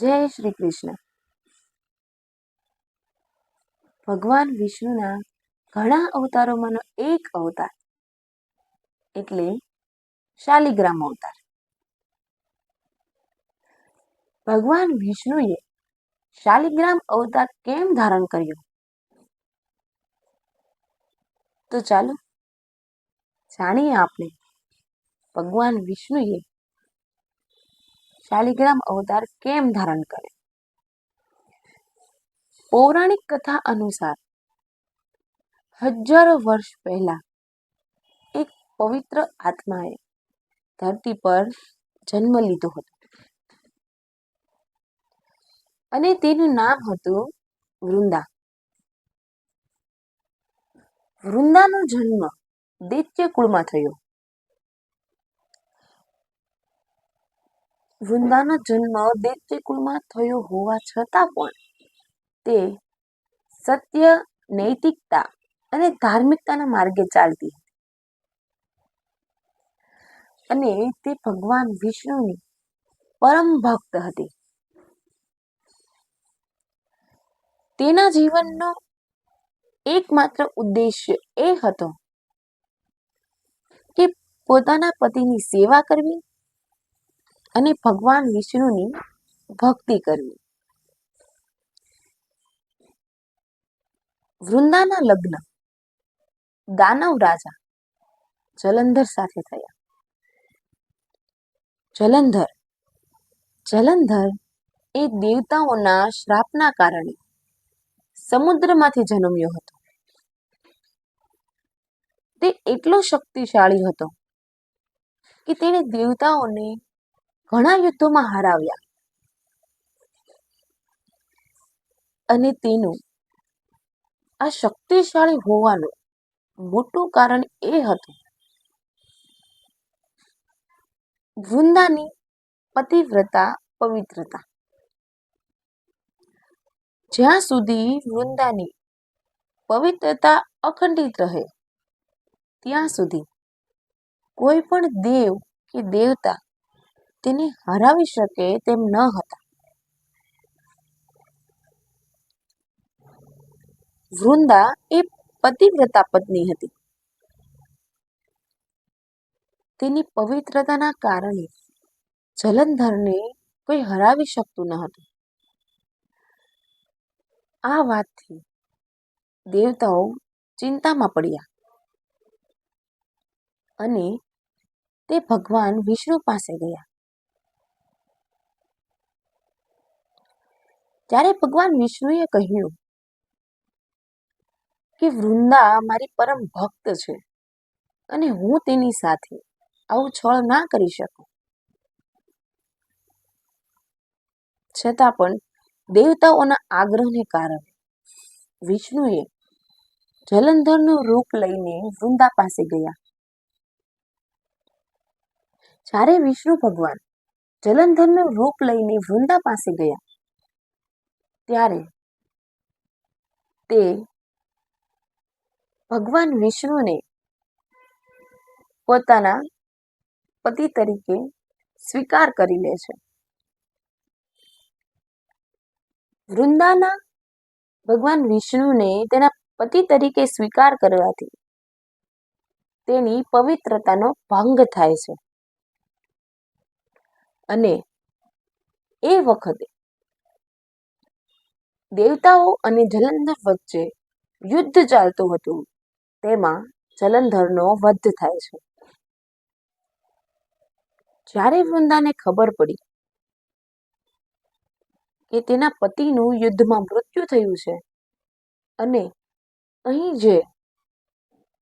જય શ્રી કૃષ્ણ. ભગવાન વિષ્ણુના ઘણા અવતારોમાંનો એક અવતાર એટલે શાલિગ્રામ અવતાર. ભગવાન વિષ્ણુએ શાલિગ્રામ અવતાર કેમ ધારણ કર્યો? તો ચાલો જાણીએ આપણે. ભગવાન વિષ્ણુએ શાલિગ્રામ અવતાર કેમ ધારણ કરે? પૌરાણિક કથા અનુસાર હજારો વર્ષ પહેલા એક પવિત્ર આત્માએ ધરતી પર જન્મ લીધો હતો. અને તેનું નામ હતું વૃંદા. વૃંદાનો જન્મ દૈત્ય કુળમાં થયો. વૃંદાનો જન્મ દૈત્યકુળમાં થયો હોવા છતાં પણ તે સત્ય, નૈતિકતા અને ધાર્મિકતાના માર્ગે ચાલતી અને તે ભગવાન વિષ્ણુની પરમ ભક્ત હતી. તેના જીવનનો એકમાત્ર ઉદ્દેશ્ય એ હતો કે પોતાના પતિની સેવા કરવી અને ભગવાન વિષ્ણુની ભક્તિ કરવી. વૃંદાના લગ્ન. દાનવ રાજા જલંધર સાથે થયા. જલંધર. જલંધર એ દેવતાઓના શ્રાપના કારણે સમુદ્રમાંથી જન્મ્યો હતો. તે એટલો શક્તિશાળી હતો કે તેણે દેવતાઓને ઘણા યુદ્ધોમાં હરાવ્યા. અને તેનું આ શક્તિશાળી હોવાનું મોટું કારણ એ હતું. વૃંદાની પતિવ્રતા, પવિત્રતા. જ્યાં સુધી વૃંદાની પવિત્રતા અખંડિત રહે, ત્યાં સુધી કોઈ પણ દેવ કે દેવતા તેને હરાવી શકે તેમ ન હતા. વૃંદા એ પતિવ્રતા પત્ની હતી. તેની પવિત્રતાના કારણે જલંધરને કોઈ હરાવી શકતું ન હતું. આ વાતથી દેવતાઓ ચિંતામાં પડ્યા અને તે ભગવાન વિષ્ણુ પાસે ગયા. ત્યારે ભગવાન વિષ્ણુએ કહ્યું કે વૃંદા મારી પરમ ભક્ત છે અને હું તેની સાથે આવું છળ ના કરી શકું. છતાં પણ દેવતાઓના આગ્રહને કારણે વિષ્ણુએ જલંધરનું રૂપ લઈને વૃંદા પાસે ગયા. જ્યારે વિષ્ણુ ભગવાન જલંધરનું રૂપ લઈને વૃંદા પાસે ગયા ત્યારે તે ભગવાન વિષ્ણુને પોતાના પતિ તરીકે સ્વીકાર કરી લે છે. વૃંદાના ભગવાન વિષ્ણુને તેના પતિ તરીકે સ્વીકાર કરવાથી તેની પવિત્રતાનો ભંગ થાય છે. અને એ વખતે દેવતાઓ અને જલંધર વચ્ચે યુદ્ધ ચાલતું હતું. તેમાં જલંધરનો વધ થાય છે. જ્યારે વૃંદાને ખબર પડી કે તેના પતિનું યુદ્ધમાં મૃત્યુ થયું છે અને અહીં જે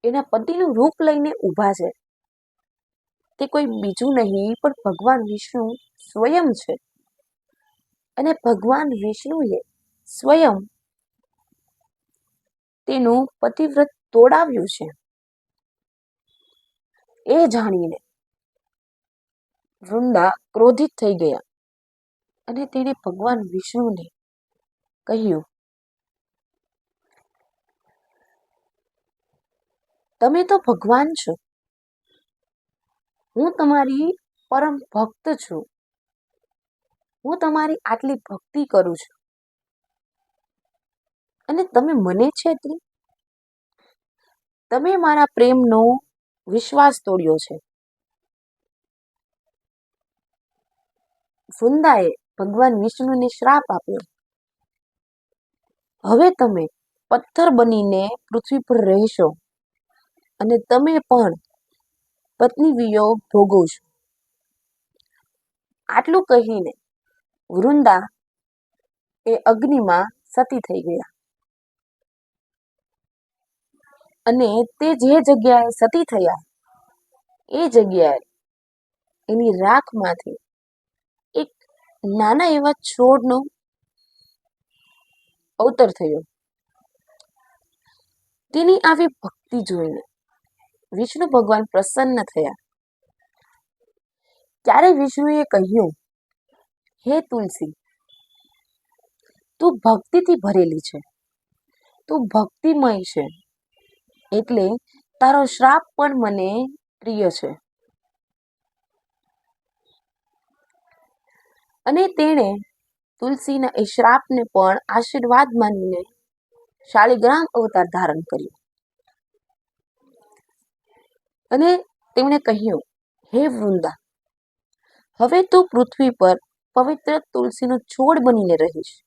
એના પતિનું રૂપ લઈને ઊભા છે, તે કોઈ બીજું નહીં, પણ ભગવાન વિષ્ણુ સ્વયં છે. અને ભગવાન વિષ્ણુએ સ્વયં તેનું પતિવ્રત તોડાવ્યું છે. એ જાણીને વૃંદા ક્રોધિત થઈ ગયા અને તેણે ભગવાન વિષ્ણુને કહ્યું, તમે તો ભગવાન છો. હું તમારી પરમ ભક્ત છું. હું તમારી આટલી ભક્તિ કરું છું. અને તમે મને છેતરી તમે મારા પ્રેમનો વિશ્વાસ તોડ્યો છે. ફુંદાએ ભગવાન વિષ્ણુને શ્રાપ આપ્યો. હવે તમે પથ્થર બનીને પૃથ્વી પર રહેશો અને તમે પણ પત્ની વિયોગ ભોગવશો. આટલું કહીને વૃંદા એ અગ્નિમાં સતી થઈ ગયા. અને તે જે જગ્યાએ સતી થયા, એ જગ્યાએ એની રાખમાંથી એક નાના એવા છોડનો અવતર થયો. તેની આવી ભક્તિ જોઈને વિષ્ણુ ભગવાન પ્રસન્ન થયા. ત્યારે વિષ્ણુએ કહ્યું, હે તુલસી, તું ભક્તિથી ભરેલી છે. તું ભક્તિમય છે. એટલે તારો શ્રાપ પણ મને પ્રિય છે. અને તેણે તુલસીના એ શ્રાપને પણ આશીર્વાદ માનીને શાલિગ્રામ અવતાર ધારણ કર્યો. અને તેમણે કહ્યું, હે વૃંદા, હવે તું પૃથ્વી પર પવિત્ર તુલસીનો છોડ બનીને રહીશ.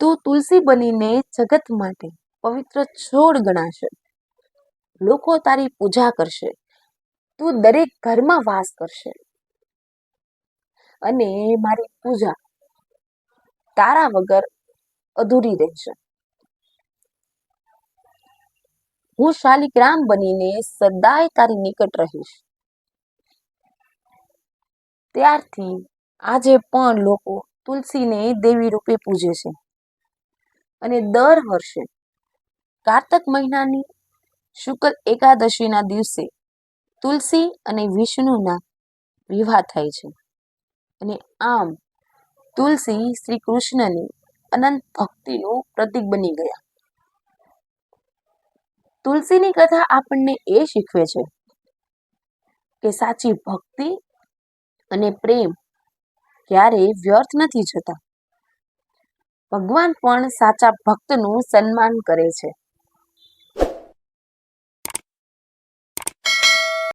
તું તુલસી બનીને જગત માટે પવિત્ર છોડ ગણાશે. લોકો તારી પૂજા કરશે. તું દરેક ઘરમાં વાસ કરશે. અને મારી પૂજા તારા વગર અધૂરી રહેશે. હું શાલિગ્રામ બનીને સદાય તારી નિકટ રહીશ. ત્યારથી આજે પણ લોકો તુલસીને દેવી રૂપે પૂજે છે. અને દર વર્ષે કારતક મહિનાની શુક્લ એકાદશીના દિવસે તુલસી અને વિષ્ણુના વિવાહ થાય છે. અને આમ તુલસી શ્રી કૃષ્ણની અનંત ભક્તિનું પ્રતીક બની ગયા. તુલસીની કથા આપણને એ શીખવે છે કે સાચી ભક્તિ અને પ્રેમ ક્યારેય વ્યર્થ નથી જતા. ભગવાન પણ સાચા ભક્તનું સન્માન કરે છે.